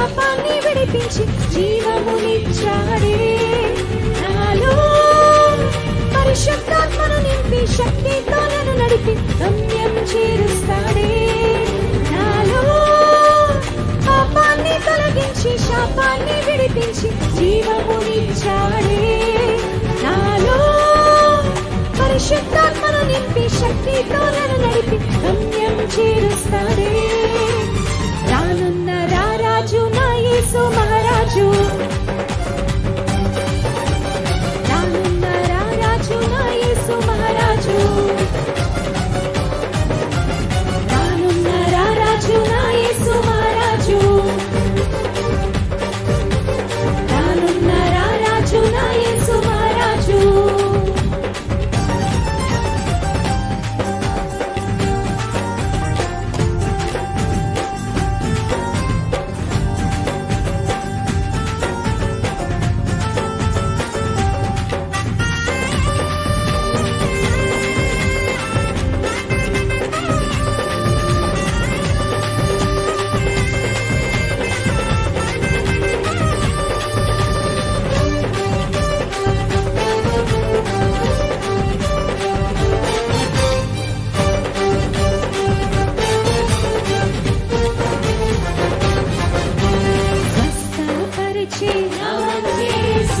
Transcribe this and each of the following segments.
విడిపించి జీవమునిచ్చాడే. నాలో పరిశుద్ధాత్మను నింపి శక్తితో నన్ను నడిపి గమ్యం చేరుస్తాడే. నాలో పాపాన్ని తొలగించి శాపాన్ని విడిపించి జీవమునిచ్చాడే.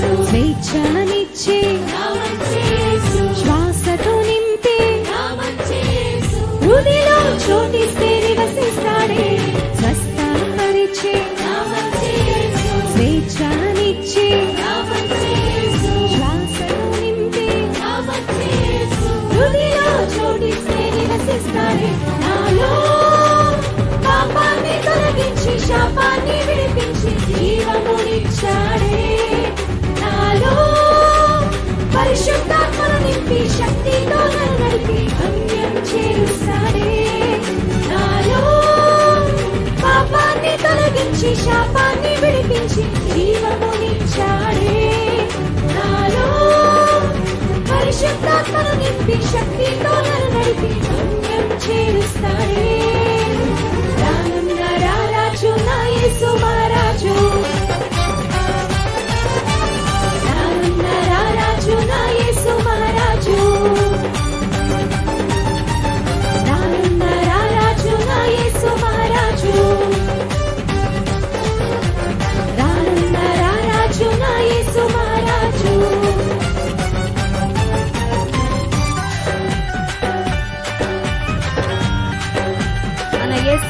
స్వేచ్ఛనిచ్చే పరిశుద్ధాత్మను నింపి శక్తితో నడిపి. గమ్యం చేరుస్తాడే. నాలో పాపాన్ని తొలగించి శాపాన్ని విడిపించి జీవమునిచ్చాడే నాలో పరిశుద్ధాత్మను నింపి శక్తితో నడిపి. గమ్యం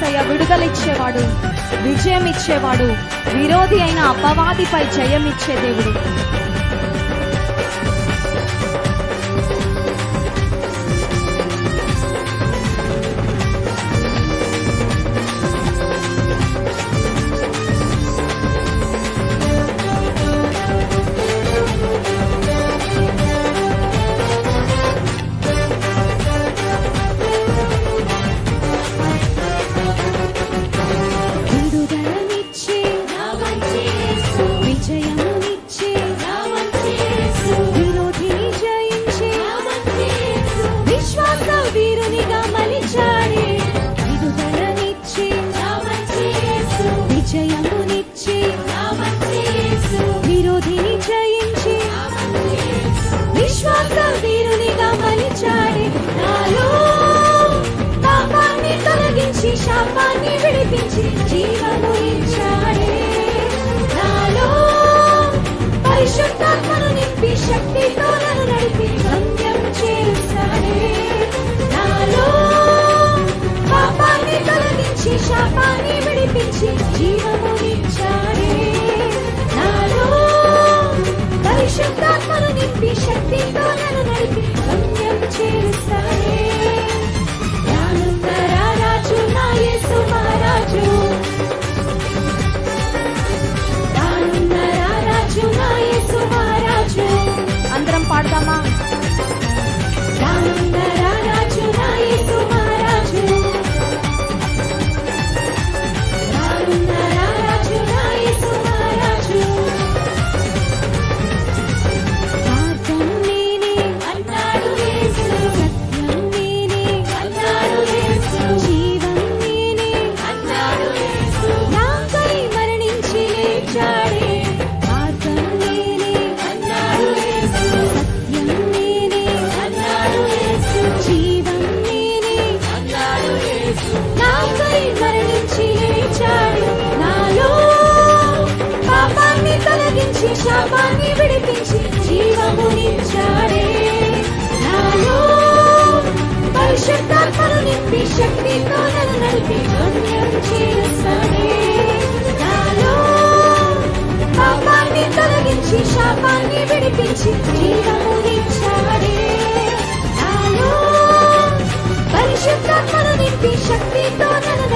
ఏసయ్య విడుదలిచ్చేవాడు విజయం ఇచ్చేవాడు విరోధి అయిన అపవాదిపై జయం ఇచ్చే దేవుడు. 这样 శాపాన్ని విడిపించి జీవమునిచ్చాడే నాలో పరిశుద్ధాత్మను నింపి శక్తితో నన్ను నడిపి గమ్యం చేస్తాడే. నాలో పాపాన్ని తొలగించి శాపాన్ని విడిపించి జీవమునిచ్చాడే పరిశుద్ధాత్మను నింపి శక్తితో నన్ను